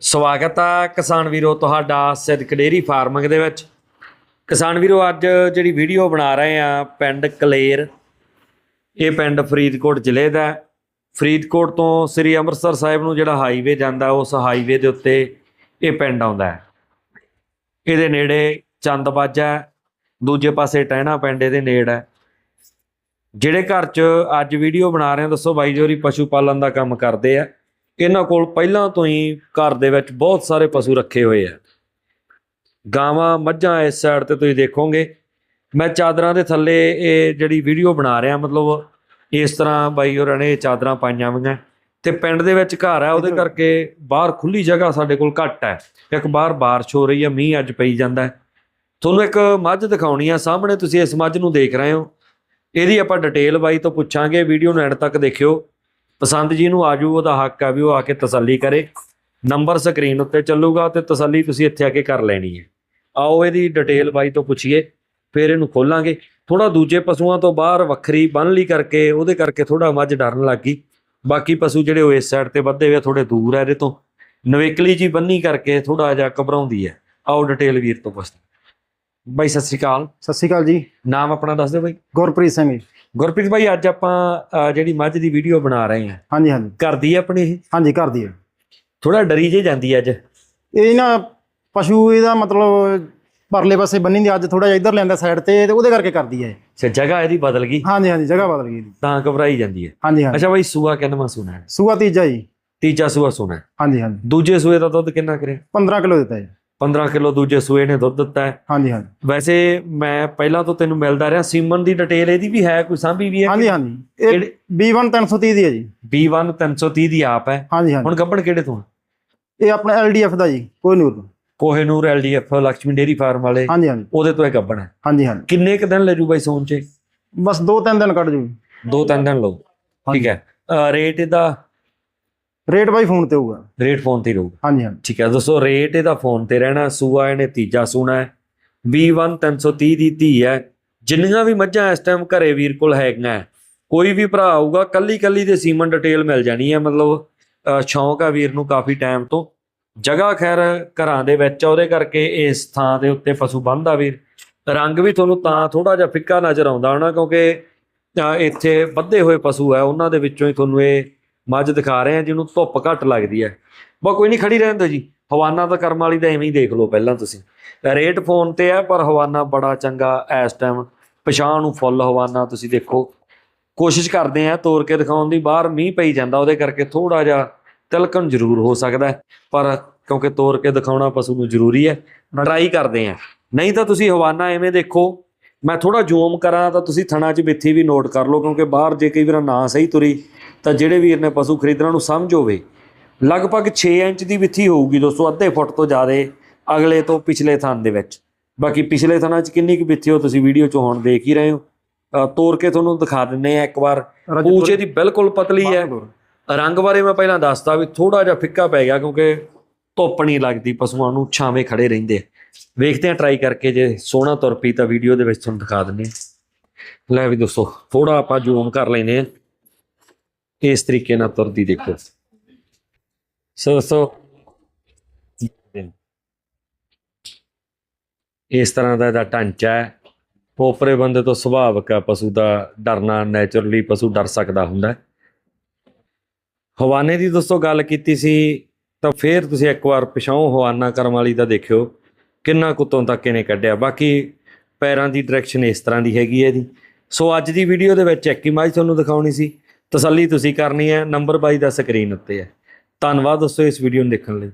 ਸਵਾਗਤ ਆ ਕਿਸਾਨ ਵੀਰੋ ਤੁਹਾਡਾ ਸਿਦਕ ਡੇਰੀ ਫਾਰਮਿੰਗ ਦੇ ਵਿੱਚ। ਕਿਸਾਨ ਵੀਰੋ ਅੱਜ ਜਿਹੜੀ ਵੀਡੀਓ ਬਣਾ ਰਹੇ ਆ ਪਿੰਡ ਕਲੇਰ ਇਹ ਪਿੰਡ ਫਰੀਦਕੋਟ ਜ਼ਿਲ੍ਹੇ ਦਾ ਫਰੀਦਕੋਟ ਤੋਂ ਸ੍ਰੀ ਅੰਮ੍ਰਿਤਸਰ ਸਾਹਿਬ ਨੂੰ ਜਿਹੜਾ ਹਾਈਵੇ ਜਾਂਦਾ ਉਸ ਹਾਈਵੇ ਦੇ ਉੱਤੇ ਇਹ ਪਿੰਡ ਆਉਂਦਾ ਹੈ। ਇਹਦੇ ਨੇੜੇ ਚੰਦਬਾਜਾ ਹੈ, ਦੂਜੇ ਪਾਸੇ ਟਹਿਣਾ ਪਿੰਡ ਇਹਦੇ ਨੇੜ ਹੈ। ਜਿਹੜੇ ਘਰ 'ਚ ਅੱਜ ਵੀਡੀਓ ਬਣਾ ਰਹੇ ਆ ਦੱਸੋ ਬਾਈ ਜੋਰੀ ਪਸ਼ੂ ਪਾਲਣ ਦਾ ਕੰਮ ਕਰਦੇ ਆ। ਇਹਨਾਂ ਕੋਲ ਪਹਿਲਾਂ ਤੋਂ ਹੀ ਘਰ ਦੇ ਵਿੱਚ ਬਹੁਤ ਸਾਰੇ ਪਸ਼ੂ ਰੱਖੇ ਹੋਏ ਆ। ਗਾਵਾਂ ਮੱਝਾਂ ਇਸ ਸਾਈਡ ਤੇ ਤੁਸੀਂ ਦੇਖੋਗੇ। ਮੈਂ ਚਾਦਰਾਂ ਦੇ ਥੱਲੇ ਇਹ ਜਿਹੜੀ ਵੀਡੀਓ ਬਣਾ ਰਿਹਾ ਮਤਲਬ ਇਸ ਤਰ੍ਹਾਂ ਬਾਈ ਹੋਰਾਂ ਨੇ ਚਾਦਰਾਂ ਪਾਈਆਂ ਹੋਈਆਂ। ਤੇ ਪਿੰਡ ਦੇ ਵਿੱਚ ਘਰ ਹੈ ਉਹਦੇ ਕਰਕੇ ਬਾਹਰ ਖੁੱਲੀ ਜਗ੍ਹਾ ਸਾਡੇ ਕੋਲ ਘੱਟ ਹੈ ਇੱਕ ਬਾਹਰ ਬਾਰਿਸ਼ ਹੋ ਰਹੀ ਹੈ ਮੀਂਹ ਅੱਜ ਪਈ ਜਾਂਦਾ ਤੁਹਾਨੂੰ ਇੱਕ ਮੱਝ ਦਿਖਾਉਣੀ ਆ ਸਾਹਮਣੇ ਤੁਸੀਂ ਇਸ ਮੱਝ ਨੂੰ ਦੇਖ ਰਹੇ ਹੋ। ਇਹਦੀ ਆਪਾਂ ਡਿਟੇਲ ਬਾਈ ਤੋਂ ਪੁੱਛਾਂਗੇ ਵੀਡੀਓ ਨੂੰ ਐਂਡ ਤੱਕ ਦੇਖਿਓ। ਪਸੰਦ ਜੀ ਨੂੰ ਆਜੂ ਉਹਦਾ ਹੱਕ ਆ ਵੀ ਉਹ ਆ ਕੇ ਤਸੱਲੀ ਕਰੇ। ਨੰਬਰ ਸਕਰੀਨ ਉੱਤੇ ਚੱਲੂਗਾ ਤੇ ਤਸੱਲੀ ਤੁਸੀਂ ਇੱਥੇ ਆ ਕੇ ਕਰ ਲੈਣੀ ਹੈ। ਆਓ ਇਹਦੀ ਡਿਟੇਲ ਬਾਈ ਤੋਂ ਪੁੱਛੀਏ ਫਿਰ ਇਹਨੂੰ ਖੋਲਾਂਗੇ। ਥੋੜਾ ਦੂਜੇ ਪਸ਼ੂਆਂ ਤੋਂ ਬਾਹਰ ਵੱਖਰੀ ਬੰਨ ਲਈ ਕਰਕੇ ਉਹਦੇ ਕਰਕੇ ਥੋੜਾ ਮੱਝ ਡਰਨ ਲੱਗ ਗਈ। ਬਾਕੀ ਪਸ਼ੂ ਜਿਹੜੇ ਉਹ ਇਸ ਸਾਈਡ ਤੇ ਵੱਧੇ ਹੋਏ ਥੋੜੇ ਦੂਰ ਆ ਇਹਦੇ ਤੋਂ। ਨਵੇਕਲੀ ਜੀ ਬੰਨੀ ਕਰਕੇ ਥੋੜਾ ਜਿਹਾ ਘਬਰਾਉਂਦੀ ਹੈ। ਆਓ ਡਿਟੇਲ ਵੀਰ ਤੋਂ ਪੁੱਛਦੇ ਬਾਈ ਸਤਿ ਸ੍ਰੀ ਅਕਾਲ। ਸਤਿ ਸ਼੍ਰੀ ਅਕਾਲ ਜੀ। ਨਾਮ ਆਪਣਾ ਦੱਸ ਦਿਓ ਬਾਈ। ਗੁਰਪ੍ਰੀਤ ਸਿੰਘ ਜੀ। ਗੁਰਪ੍ਰੀਤ ਭਾਈ ਅੱਜ ਆਪਾਂ ਜਿਹੜੀ ਮੱਝ ਦੀ ਵੀਡੀਓ ਬਣਾ ਰਹੇ ਹਾਂ। ਹਾਂਜੀ ਹਾਂਜੀ। ਕਰਦੀ ਹੈ ਆਪਣੀ ਇਹ? ਹਾਂਜੀ ਘਰ ਦੀ ਹੈ ਥੋੜਾ ਡਰੀ ਜੇ ਜਾਂਦੀ ਹੈ ਅੱਜ। ਇਹ ਨਾ ਪਸ਼ੂ ਇਹਦਾ ਮਤਲਬ ਪਰਲੇ ਪਾਸੇ ਬੰਨੀ ਦੀ ਅੱਜ ਥੋੜਾ ਜਿਹਾ ਇੱਧਰ ਲੈਂਦਾ ਸਾਈਡ ਤੇ ਤੇ ਉਹਦੇ ਕਰਕੇ ਕਰਦੀ ਹੈ। ਸੇ ਜਗ੍ਹਾ ਇਹਦੀ ਬਦਲ ਗਈ? ਹਾਂਜੀ ਹਾਂਜੀ ਜਗ੍ਹਾ ਬਦਲ ਗਈ ਇਹਦੀ। ਤਾਂ ਘਬਰਾਈ ਜਾਂਦੀ ਹੈ ਹਾਂਜੀ ਹਾਂਜੀ। ਅੱਛਾ ਬਾਈ ਸੂਆ ਕਿੰਨਵਾਂ ਸੁਣਾ ਹੈ? ਸੂਆ ਤੀਜਾ ਜੀ। ਤੀਜਾ ਸੂਆ ਸੁਣਾ ਹਾਂਜੀ ਹਾਂਜੀ। ਦੂਜੇ ਸੂਏ ਦਾ ਦੁੱਧ ਕਿੰਨਾ ਕਰਿਆ? 15 ਕਿਲੋ ਦਿੱਤਾ ਜੀ। 15 ਕਿਲੋ ਦੂਜੇ ਸੂਏ ਨੇ ਦੁੱਧ ਦਿੱਤਾ ਹੈ। ਹਾਂਜੀ ਹਾਂਜੀ। ਵੈਸੇ ਮੈਂ ਪਹਿਲਾਂ ਤੋਂ ਤੈਨੂੰ ਮਿਲਦਾ ਰਿਹਾ ਸੀਮਨ ਦੀ ਡਿਟੇਲ ਇਹਦੀ ਵੀ ਹੈ ਕੋਈ ਸਾਂਭੀ ਵੀ ਹੈ? ਹਾਂਜੀ ਹਾਂਜੀ। ਇਹ ਕਿਹੜੇ? B1 330 ਦੀ ਹੈ ਜੀ। B1 330 ਦੀ ਆਪ ਹੈ। ਹਾਂਜੀ ਹਾਂਜੀ। ਹੁਣ ਗੱਬਣ ਕਿਹੜੇ ਤੋਂ ਇਹ ਆਪਣਾ LDF ਦਾ ਜੀ ਕੋਈ ਨੂਰ ਤੋਂ। Kohinoor LDF Lakshmi dairy farm ਵਾਲੇ। ਹਾਂਜੀ ਹਾਂਜੀ। ਉਹਦੇ ਤੋਂ ਇਹ ਗੱਬਣ ਹੈ। ਹਾਂਜੀ ਹਾਂਜੀ। ਕਿੰਨੇ ਕ ਦਿਨ ਲੈ ਜੂ ਬਾਈ ਸੌਣ ਚ? ਬਸ ਦੋ ਤਿੰਨ ਦਿਨ ਕੱਢ ਜੂ। ਦੋ ਤਿੰਨ ਦਿਨ ਲਓ। ਠੀਕ ਹੈ। ਰੇਟ ਇਹਦਾ ਰੇਟ ਬਾਈ ਫੋਨ ਤੇ ਹੋਊਗਾ। ਰੇਟ ਫੋਨ ਤੇ ਰਹੂਗਾ। ਹਾਂਜੀ ਹਾਂਜੀ। ਠੀਕ ਹੈ ਦੋਸਤੋ ਰੇਟ ਇਹਦਾ ਫੋਨ ਤੇ ਰਹਿਣਾ ਸੂਆ ਇਹਨੇ ਤੀਜਾ ਸੂਣਾ ਹੈ। B1 330 ਦੀ ਧੀ ਹੈ। ਜਿੰਨੀਆਂ ਵੀ ਮੱਝਾਂ ਇਸ ਟਾਈਮ ਘਰੇ ਵੀਰ ਕੋਲ ਹੈਗੀਆਂ ਕੋਈ ਵੀ ਭਰਾ ਆਊਗਾ ਕੱਲੀ ਕੱਲੀ ਦੇ ਸੀਮਨ ਡਿਟੇਲ ਮਿਲ ਜਾਣੀ ਹੈ। ਮਤਲਬ ਸ਼ੌਂਕ ਆ ਵੀਰ ਨੂੰ ਕਾਫੀ ਟਾਈਮ ਤੋਂ। ਜਗ੍ਹਾ ਖੈਰ ਘਰਾਂ ਦੇ ਵਿੱਚ ਆ, ਉਹਦੇ ਕਰਕੇ ਇਸ ਥਾਂ ਦੇ ਉੱਤੇ ਪਸ਼ੂ ਬੰਨਦਾ ਵੀਰ। ਰੰਗ ਵੀ ਤੁਹਾਨੂੰ ਤਾਂ ਥੋੜਾ ਜਿਹਾ ਫਿੱਕਾ ਨਜ਼ਰ ਆਉਂਦਾ ਹੋਣਾ ਕਿਉਂਕਿ ਇੱਥੇ ਵੱਧੇ ਹੋਏ ਪਸ਼ੂ ਹੈ ਉਹਨਾਂ ਦੇ ਵਿੱਚੋਂ ਹੀ ਤੁਹਾਨੂੰ ਇਹ ਮੱਝ ਦਿਖਾ ਰਹੇ ਆ ਜਿਹਨੂੰ ਧੁੱਪ ਘੱਟ ਲੱਗਦੀ ਹੈ। ਬਾ ਕੋਈ ਨਹੀਂ ਖੜੀ ਰਹਿਣ ਦਿਓ ਜੀ। ਹਵਾਨਾ ਤਾਂ ਕਰਮ ਵਾਲੀ ਦਾ ਐਵੇਂ ਹੀ ਦੇਖ ਲਓ ਪਹਿਲਾਂ ਤੁਸੀਂ। ਰੇਟ ਫੋਨ ਤੇ ਹੈ ਪਰ ਹਵਾਨਾ ਬੜਾ ਚੰਗਾ ਇਸ ਟਾਈਮ ਪਛਾਣ ਨੂੰ ਫੁੱਲ ਹਵਾਨਾ ਤੁਸੀਂ ਦੇਖੋ। ਕੋਸ਼ਿਸ਼ ਕਰਦੇ ਆ ਤੋੜ ਕੇ ਦਿਖਾਉਣ ਦੀ, ਬਾਹਰ ਮੀਂਹ ਪਈ ਜਾਂਦਾ, ਉਹਦੇ ਕਰਕੇ ਥੋੜਾ ਜਿਹਾ ਤਿਲਕਣ ਜ਼ਰੂਰ ਹੋ ਸਕਦਾ ਪਰ ਕਿਉਂਕਿ ਤੋੜ ਕੇ ਦਿਖਾਉਣਾ ਪਸ਼ੂ ਨੂੰ ਜ਼ਰੂਰੀ ਹੈ ਟਰਾਈ ਕਰਦੇ ਆ। ਨਹੀਂ ਤਾਂ ਤੁਸੀਂ ਹਵਾਨਾ ਐਵੇਂ ਦੇਖੋ। ਮੈਂ ਥੋੜਾ ਜ਼ੂਮ ਕਰਾਂ ਤਾਂ ਤੁਸੀਂ ਥਣਾ 'ਚ ਬਿੱਥੀ ਵੀ ਨੋਟ ਕਰ ਲਓ, ਕਿਉਂਕਿ ਬਾਹਰ ਜੇ ਕਈ ਵਾਰ ਨਾ ਸਹੀ ਤੁਰੀ ਤਾਂ ਜਿਹੜੇ ਵੀਰ ਨੇ ਪਸ਼ੂ ਖਰੀਦਣਾ ਨੂੰ ਸਮਝ ਹੋਵੇ ਲਗਭਗ 6 ਇੰਚ ਦੀ ਵਿੱਥੀ ਹੋਊਗੀ ਦੋਸਤੋ ਅੱਧੇ ਫੁੱਟ ਤੋਂ ਜ਼ਿਆਦਾ ਅਗਲੇ ਤੋਂ ਪਿਛਲੇ ਥਣ ਦੇ ਵਿੱਚ। ਬਾਕੀ ਪਿਛਲੇ ਥਣਾਂ 'ਚ ਕਿੰਨੀ ਕੁ ਵਿੱਥੀ ਹੋ ਤੁਸੀਂ ਵੀਡੀਓ 'ਚ ਹੁਣ ਦੇਖ ਹੀ ਰਹੇ ਹੋ। ਤੋੜ ਕੇ ਤੁਹਾਨੂੰ ਦਿਖਾ ਦਿੰਨੇ ਆ ਇੱਕ ਵਾਰ। ਪੂਛ ਇਹਦੀ ਬਿਲਕੁਲ ਪਤਲੀ ਹੈ। ਰੰਗ ਬਾਰੇ ਮੈਂ ਪਹਿਲਾਂ ਦੱਸਤਾ ਵੀ ਥੋੜਾ ਜਿਹਾ ਫਿੱਕਾ ਪੈ ਗਿਆ ਕਿਉਂਕਿ ਧੁੱਪ ਨਹੀਂ ਲੱਗਦੀ ਪਸ਼ੂਆਂ ਨੂੰ ਛਾਵੇਂ ਖੜੇ ਰਹਿੰਦੇ ਆ। ਵੇਖਦੇ ਆ ਟਰਾਈ ਕਰਕੇ ਜੇ ਸੋਹਣਾ ਤੁਰ ਪਈ ਤਾਂ ਵੀਡੀਓ ਦੇ ਵਿੱਚ ਤੁਹਾਨੂੰ ਦਿਖਾ ਦਿੰਨੇ ਲੈ ਵੀ ਦੋਸਤੋ ਥੋੜਾ ਆਪਾਂ ਜ਼ੂਮ ਕਰ ਲੈਨੇ ਆ ਇਸ ਤਰੀਕੇ ਨਾਲ ਤੁਰਦੀ ਦੇਖੋ। ਸੋ ਸੋ। ਇਸ ਤਰ੍ਹਾਂ ਦਾ ਇਹਦਾ ਢਾਂਚਾ ਹੈ। ਉਪਰੇ ਬੰਦੇ ਤੋਂ ਸੁਭਾਵਕ ਹੈ, ਪਸ਼ੂ ਦਾ ਡਰਨਾ ਨੇਚਰਲੀ ਪਸ਼ੂ ਡਰ ਸਕਦਾ ਹੁੰਦਾ ਹੈ। ਹਵਾਨੇ ਦੀ ਦੋਸਤੋ ਗੱਲ ਕੀਤੀ ਸੀ, ਤਾਂ ਫੇਰ ਤੁਸੀਂ ਇੱਕ ਵਾਰ ਪਿਛਾਉ ਹਵਾਨਾ ਕਰਮ ਵਾਲੀ ਦਾ ਦੇਖਿਓ, ਕਿੰਨਾ ਕੁੱਤੋਂ ਤੱਕ ਇਹਨੇ ਕੱਢਿਆ। ਬਾਕੀ ਪੈਰਾਂ ਦੀ ਡਾਇਰੈਕਸ਼ਨ ਇਸ ਤਰ੍ਹਾਂ ਦੀ ਹੈਗੀ ਹੈ ਇਹਦੀ। ਸੋ ਅੱਜ ਦੀ ਵੀਡੀਓ ਦੇ ਵਿੱਚ ਇੱਕ ਹੀ ਮਾਈ ਤੁਹਾਨੂੰ ਦਿਖਾਉਣੀ ਸੀ। ਤਸੱਲੀ ਤੁਸੀਂ ਕਰਨੀ ਹੈ ਨੰਬਰ ਬਾਈ ਦਾ ਸਕਰੀਨ ਉੱਤੇ ਹੈ। ਧੰਨਵਾਦ ਦੋਸਤੋ ਇਸ ਵੀਡੀਓ ਨੂੰ ਦੇਖਣ ਲਈ।